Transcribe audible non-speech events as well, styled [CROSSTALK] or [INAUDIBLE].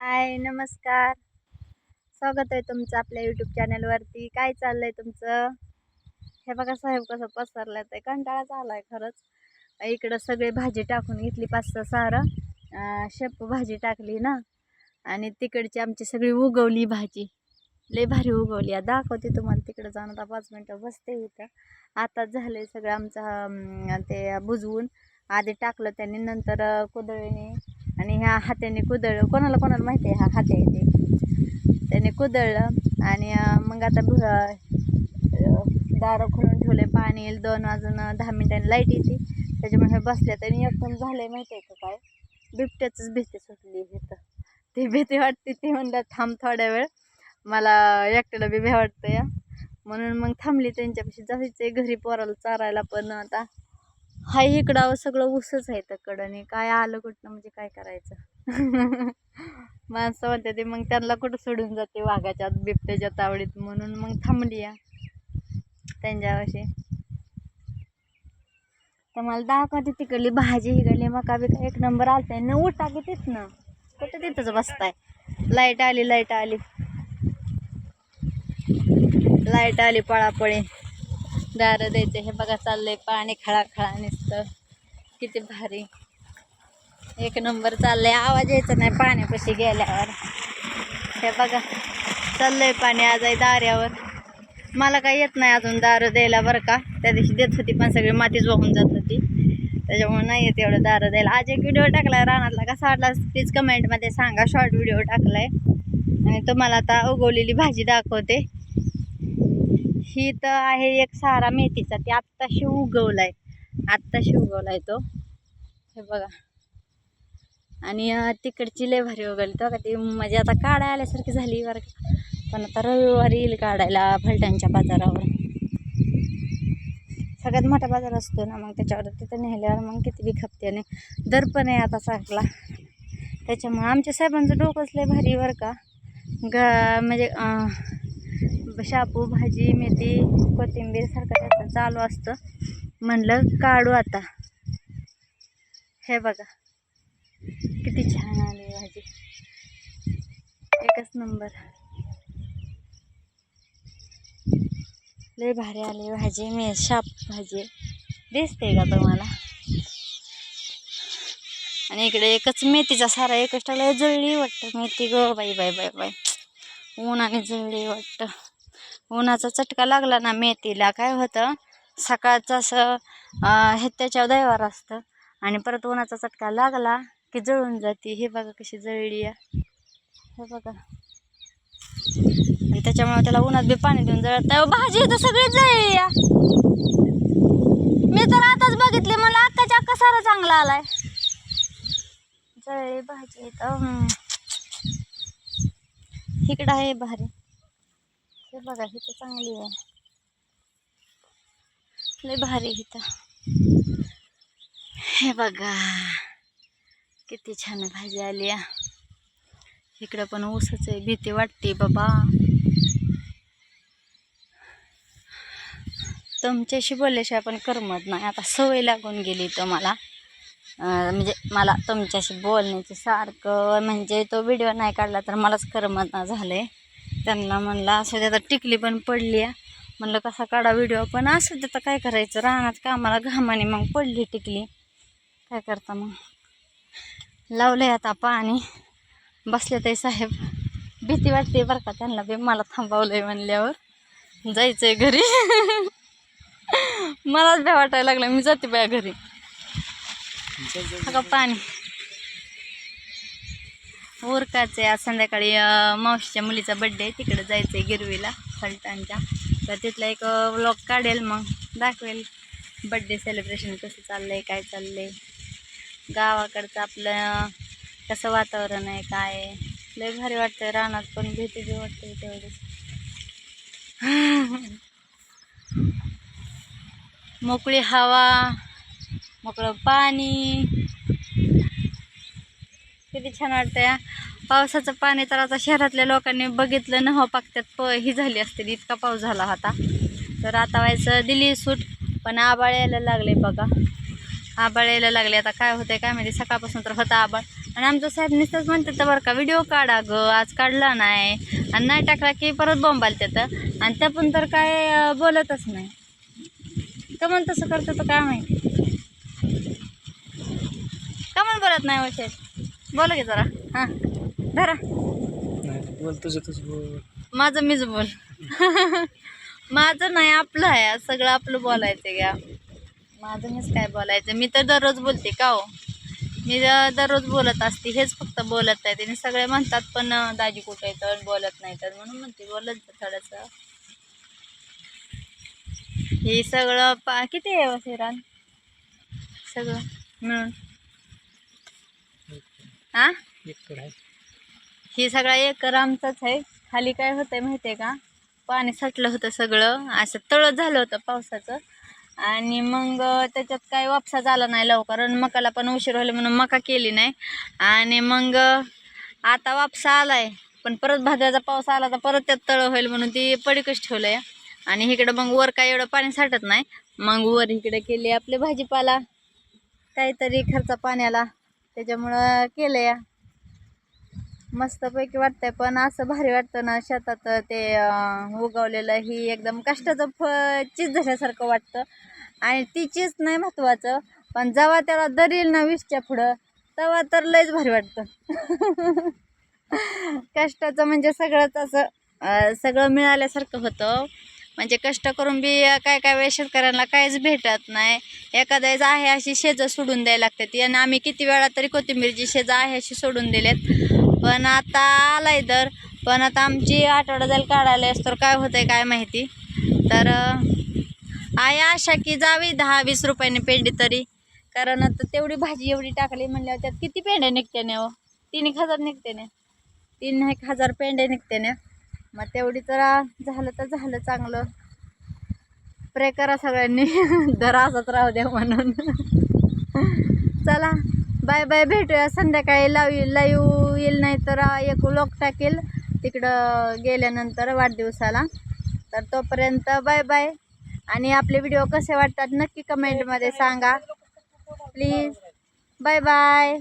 हाय नमस्कार. स्वागत आहे तुमचं आपल्या यूट्यूब चॅनलवरती काय चाललं आहे तुमचं? हे बघा साहेब कसं पसरलं आहे कंटाळाच आलाय खरंच. इकडं सगळी भाजी टाकून घेतली पाच सहा सारं शेपू भाजी टाकली ना. आणि तिकडची आमची सगळी उगवली भाजी. लय भारी उगवली. आहे दाखवते तुम्हाला. तिकडं जाऊन आता पाच मिनटं बसते इथं. आताच झालं सगळं आमचं ते बुजवून. आधी टाकलं त्यांनी नंतर कुदळीने आणि ह्या हात्याने कुदळलं. कोणाला कोणाला माहिती आहे हा हात्या येते त्याने कुदळलं आणि मग आता भु- दारं खोलून ठेवले पाणी येईल दोन वाजून दहा मिनिटांनी लाइट येते. त्याच्यामुळे हे बसले आणि एकदम झाले माहिती आहे का काय? बिबट्याचंच भीती सुटली इथं. ती भीती वाटते ती म्हणलं थांब थोड्या वेळ. मला एकट्याला बी भ्या वाटतं या म्हणून मग थांबली त्यांच्यापाशी. जायचं घरी पोराला चारायला पण आता. हाय इकडं सगळं ऊसच आहे तकडं काय आलं कुठनं? म्हणजे काय करायचं? [LAUGHS] माणसं म्हणते ते मग त्यांना कुठं सोडून जाते वाघाच्या बिबट्याच्या तावडीत? म्हणून मग थांबली या त्यांच्यापाशी तर मला दाखवते तिकडली भाजी हिकडली मका बिका एक नंबर आलताय. न उठा की तिथनं. कुठं तिथंच बसताय? लाइट आली लाइट आली. लाइट आली पळापळी. दारं द्यायचं. हे बघा चाललंय पाणी खळा खळा किती भारी. एक नंबर चाललंय. आवाज यायचा नाही पाण्यापाशी गेल्यावर. हे बघा चाललंय पाणी आज आहे दाऱ्यावर. मला काही येत नाही अजून दारं द्यायला बरं का? त्या दिवशी देत होती पण सगळी मातीच वाहून जात होती. त्याच्यामुळे नाही येत एवढं दारं द्यायला. आज एक व्हिडिओ टाकलाय रानातला कसा वाटला प्लीज कमेंटमध्ये सांगा. शॉर्ट व्हिडिओ टाकलाय. आणि तुम्हाला आता उगवलेली भाजी दाखवते. ही तर आहे एक सारा मेथीचा. ती आत्ताशी उगवलाय. आत्ताशी उगवलाय तो. हे बघा. आणि तिकडची लय भारी उगवली. तो का ती म्हणजे आता काढाय आल्यासारखी झाली बरं का. पण आता रविवारी येईल काढायला फलटणच्या बाजारावर. सगळ्यात मोठा बाजार असतो ना मग त्याच्यावर तिथं नेल्यावर मग किती बी खपते आणि दर पण आहे आता चांगला. त्याच्यामुळं आमच्या साहेबांचं डोकंच लय भारी बरं का. ग म्हणजे शापू भाजी मेथी कोथिंबीर सारखं त्याचं चालू असतं. म्हणलं काढू आता. हे बघा. किती छान आली भाजी. एकच नंबर. लय भारी आली भाजी. मी शाप भाजी दिसते का तुम्हाला? आणि इकडे एकच मेथीचा सारा एकच टाकला. जळली वाटतं. मेथी ग बाई बाई बाई बाई. ऊन आणि जळली वाटतं. उन्हाचा चटका लागला ना मेथीला. काय होतं? सकाळचं असं हे त्याच्यावर दैवार असतं. आणि परत उन्हाचा चटका लागला की जळून जाते. हे बघा कशी जळली आहे हे बघा. आणि त्याच्यामुळे त्याला उन्हात बी पाणी देऊन जळत भाजी तर सगळी जळली या. मी तर आताच बघितली. मला आत्ताच्या अक्का सारा चांगला आलाय. जळली भाजी. तर इकडं आहे भारी. हे बघा इथं चांगली आहे. लय भारी इथं. हे बघा किती छान भाजी आली आहे. इकडं पण ऊसच आहे भीती वाटते बाबा. तुमच्याशी बोलल्याशिवाय पण करमत नाही. आता सवय लागून गेली तर मला. म्हणजे मला तुमच्याशी बोलण्याची सारखं म्हणजे तो व्हिडिओ नाही काढला तर मलाच करमत ना झालं आहे त्यांना म्हणलं असं आता टिकली पण पडली आहे. म्हणलं कसा काढा व्हिडिओ पण. असं तर काय करायचं? रानात कामाला घामाने मग पडली टिकली. काय करता मग? लावलंय आता पाणी. बसले ते साहेब. भीती वाटते बरं का त्यांना बी. मला थांबवलंय म्हणल्यावर. जायचंय घरी. [LAUGHS] मलाच भ्या वाटायला लागलं. मी जाते बाया घरी. का पाणी? उरकाचे आज संध्याकाळी मावशीच्या मुलीचा बड्डे आहे. तिकडे जायचं आहे गिरवीला फलटांच्या तर तिथला एक व्लॉग काढेल मग. दाखवेल. बड्डे सेलिब्रेशन कसं चाललंय काय चाललंय. गावाकडचं आपलं कसं वातावरण आहे काय आहे. लय भारी वाटतं रानात पण भीती बी वाटते तेवढीच. मोकळी हवा मोकळं पाणी किती छान वाटतं पावसाचं पाणी तर आता शहरातल्या लोकांनी बघितलं न हो पाकत्यात प ही झाली असते इतका पाऊस झाला होता. तर आता व्हायचं दिली सूट पण आबाळ यायला लागले बघा. आबाळ यायला लागले आता काय होतंय काय माहिती सकाळपासून तर होता आबाळ. आणि आमचं साहेब नुसतंच म्हणतात बरं का व्हिडिओ काढा ग आज काढला नाही. आणि नाही टाकला की परत बोंबाल त्यात आणि त्या पण तर काय बोलतच नाही. का मग तसं करतं तर काय माहिती. का म्हणून बोलत नाही हो वशेष बोला की जरा. हां. धरा. नाही बोल तुझं तुझं बोल. माझं मीच बोल. माझं नाही आपलं आहे. सगळं आपलं बोलायचं घ्या माझं मीच काय बोलायचं? मी तर दररोज बोलते का हो? मी दररोज बोलत असते हेच फक्त बोलत आहे आणि सगळे म्हणतात पण दाजी कुठे येतं बोलत नाही तर म्हणून म्हणते बोलत थोडंसं. हे सगळं पा किती आहे वशिरान सगळं? मिळून हां? एक आहे हे सगळा एकर आमचाच आहे. खाली काय होतंय माहितीये का? पाणी साठलं होतं सगळं. असं तळं झालं होतं पावसाचं. आणि मग त्याच्यात काय वापसा झाला नाही लवकर. आणि मकाला पण उशीर व्हायला म्हणून मका केली नाही. आणि मग आता वापसा आलाय. पण परत भाद्याचा पाऊस आला तर परत त्यात तळं होईल म्हणून ती पडीकच ठेवलंय. आणि इकडं मग वर काय एवढं पाणी साठत नाही. मग वर इकडे केली आपले भाजीपाला. काहीतरी खर्च पाण्याला. त्याच्यामुळं केलं या मस्तपैकी वाटतंय पण असं भारी वाटतं ना शेतात ते उगवलेलं ही एकदम कष्टाचं फ चीज झाल्यासारखं वाटतं. आणि ती चीज नाही महत्त्वाचं पण जेव्हा त्याला दरील ना वीसच्या पुढं तेव्हा तर लयच भारी वाटतं. [LAUGHS] कष्टाचं म्हणजे सगळंच असं सगळं मिळाल्यासारखं होतं. म्हणजे कष्ट करून बी काय काय वेळ शेतकऱ्यांना काहीच भेटत नाही. एखाद्या आहे अशी शेजं सोडून द्यायला लागतात. आणि आम्ही किती वेळा तरी कोथिंबीरची शेजं आहे अशी सोडून दिलेत. पण आता आलाय दर. पण आता आमची आठवडा जाईल काढायला तर काय होतंय काय माहिती. तर आहे आशा की जावी दहा वीस रुपयाने पेंडी तरी. कारण आता तेवढी भाजी एवढी टाकली म्हणल्यावर त्यात किती पेंड्या निघते ना हो? तीन एक हजार निघते ना तीन एक हजार पेंड्या निघते ना मग तेवढी तर झालं तर झालं चांगलं. प्रे करा सगळ्यांनी. [LAUGHS] दर असाच राहू द्या म्हणून. [LAUGHS] चला बाय बाय भेटूया संध्याकाळी. लावी लाईव येईल नाही तर एक लोक टाकेल. तिकडं गेल्यानंतर वाढदिवसाला. तर तोपर्यंत बाय बाय आणि आपले व्हिडिओ कसे वाटतात नक्की कमेंटमध्ये सांगा. Please bye bye